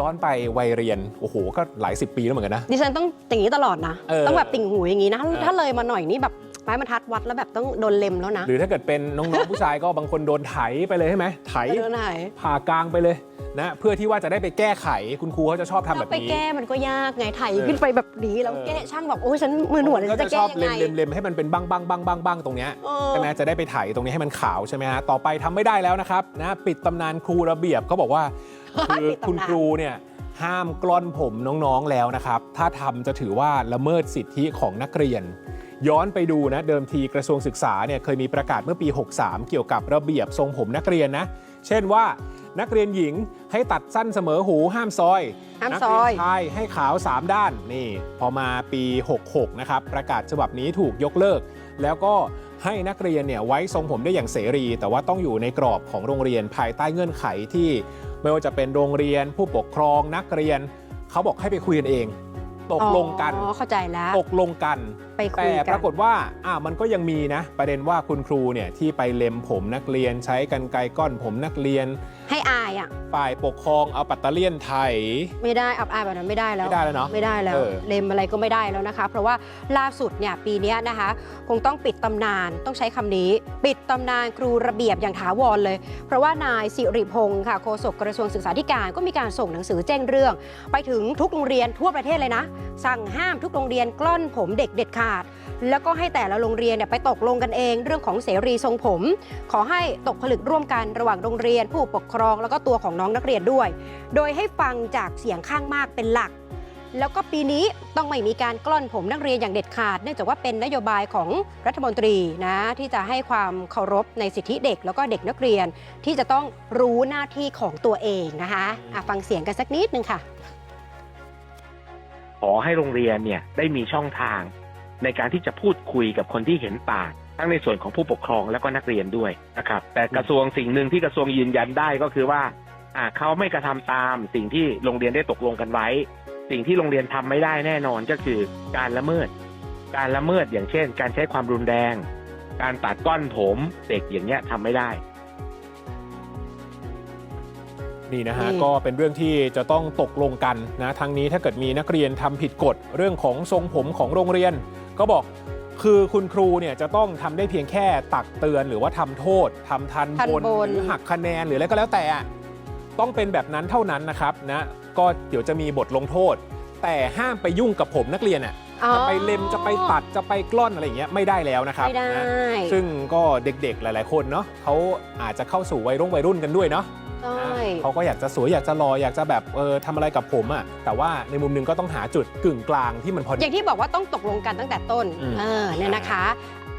ย้อนไปวัยเรียน โอ้โห ก็หลายสิบปีแล้วเหมือนกันนะ ดิฉันต้องอย่างนี้ตลอดนะ เออ ต้องแบบติ่งหูอย่างนี้นะเออถ้าเลยมาหน่อยนี่แบบไม้บรรทัดวัดแล้วแบบต้องโดนเล็มแล้วนะหรือถ้าเกิดเป็นน้องๆ ผู้ชายก็บางคนโดนไถไปเลยใช่ไหมไถโดนไหนผ่ากลางไปเลยนะ เพื่อที่ว่าจะได้ไปแก้ไขคุณครูเขาจะชอบทำแบบไปนี้ แก้มันก็ยากไงไถเออขึ้นไปแบบนี้แล้วเออ แก้ช่างแบบโอ้ยฉันมือหนวดก็จะจะชแก้อบยังเล็ไงมเล็มเล็มให้มันเป็นบ้างบ้างบ้างบ้างบ้างตรงเนี้ยเออ ใช่ไหมจะได้ไปไถตรงนี้ให้มันขาวใช่ไหมฮะต่อไปทำไม่ได้แล้วนะครับนะปิดตำนานครูระเบียบเขาบอกว่า คือปิดตำนานคุณครูเนี่ยห้ามกล้อนผมน้องๆแล้วนะครับ ถ้าทำจะถือว่าละเมิดสิทธิของนักเรียน ย้อนไปดูนะเดิมทีกระทรวงศึกษาเนี่ยเคยมีประกาศเมื่อปี 63 เกี่ยวกับระเบียบทรงผมนักเรียนนะ เช่นว่านักเรียนหญิงให้ตัดสั้นเสมอหูห้ามซอย ห้ามนักซเรีอยนชายให้ขาว 3 ด้านนี่ พอมาปี 66 นะครับ ประกาศฉบับนี้ถูกยกเลิก แล้วก็ให้นักเรียนเนี่ยไว้ทรงผมได้อย่างเสรี แต่ว่าต้องอยู่ในกรอบของโรงเรียนภายใต้เงื่อนไขที่ ไม่ว่าจะเป็นโรงเรียนผู้ปกครองนักเรียน เขาบอกให้ไปคุยกันเอง ตกลงกันอ๋อเข้าใจแล้วตกลงกันไปคุแต่ยปกันรากฏว่าอ่ามันก็ยังมีนะ ประเด็นว่าคุณครูเนี่ยที่ไปเล็มผมนักเรียนใช้กันไกรก้อนผมนักเรียน ให้อายอะฝ่ายปกครองเอาปัตเตอร์เลียนไทย ไม่ได้อับอายแบบนั้นไม่ได้แล้วไม่ได้แล้วเนาะไม่ได้แล้วเออ เลมอะไรก็ไม่ได้แล้วนะคะ เพราะว่าล่าสุดเนี่ยปีเนี้ยนะคะ คงต้องปิดตำนานต้องใช้คำนี้ ปิดตำนานครูระเบียบอย่างถาวรเลย เพราะว่านายสิริพงศ์ค่ะโฆษกกระทรวงศึกษาธิการก็มีการส่งหนังสือแจ้งเรื่อง ไปถึงทุกโรงเรียนทั่วประเทศเลยนะสั่งห้ามทุกโรงเรียนกล้อนผมเด็กเด็ดขาด แล้วก็ให้แต่ละโรงเรียนเนี่ยไปตกลงกันเองเรื่องของเสรีทรงผม ขอให้ตกผลึกร่วมกันระหว่างโรงเรียน ผู้ปกครองแล้วก็ตัวของน้องนักเรียนด้วย โดยให้ฟังจากเสียงข้างมากเป็นหลัก แล้วก็ปีนี้ต้องไม่มีการกล้อนผมนักเรียนอย่างเด็ดขาด เนื่องจากว่าเป็นนโยบายของรัฐมนตรีนะที่จะให้ความเคารพในสิทธิเด็ก แล้วก็เด็กนักเรียนที่จะต้องรู้หน้าที่ของตัวเองนะคะะฟังเสียงกันสักนิดนึงค่ะ ขอให้โรงเรียนเนี่ยได้มีช่องทาง ในการที่จะพูดคุยกับคนที่เห็นต่างทั้งในส่วนของผู้ปกครองและก็นักเรียนด้วยนะครับแต่กระทรวงสิ่งหนึ่งที่กระทรวงยืนยันได้ก็คือว่าอ่าเขาไม่กระทำตามสิ่งที่โรงเรียนได้ตกลงกันไว้ สิ่งที่โรงเรียนทำไม่ได้แน่นอนก็คือการละเมิด การละเมิดอย่างเช่น การใช้ความรุนแรง การตัดก้อนผมเด็กอย่างเงี้ยทำไม่ได้ นี่นะฮะนี่ก็เป็นเรื่องที่จะต้องตกลงกันนะทั้งนี้ถ้าเกิดมีนักเรียนทำผิดกฎเรื่องของทรงผมของโรงเรียน ก็บอกคือคุณครูเนี่ยจะต้องทำได้เพียงแค่ตักเตือนหรือว่าทำโทษทำทันทันบนบนหรือหักคะแนนหรืออะไรก็แล้วแต่อะต้องเป็นแบบนั้นเท่านั้นนะครับนะก็เดี๋ยวจะมีบทลงโทษ แต่ห้ามไปยุ่งกับผมนักเรียนอะจะไปเล็มจะไปตัดจะไปกล้อนอะไรอย่างเงี้ยไม่ได้แล้วนะครับไม่ได้นะซึ่งก็เด็กๆหลาย ๆ คนเนาะเขาอาจจะเข้าสู่วัยรุ่นวัยรุ่นกันด้วยเนาะ ใช่ เขาก็อยากจะสวยอยากจะรออยากจะแบบเออทำอะไรกับผมอะ่ะแต่ว่าในมุมหนึงก็ต้องหาจุดกึ่งกลางที่มันพออดีย่างที่บอกว่าต้องตกลงกันตั้งแต่ต้น อืม เออเนี่ยนะคะ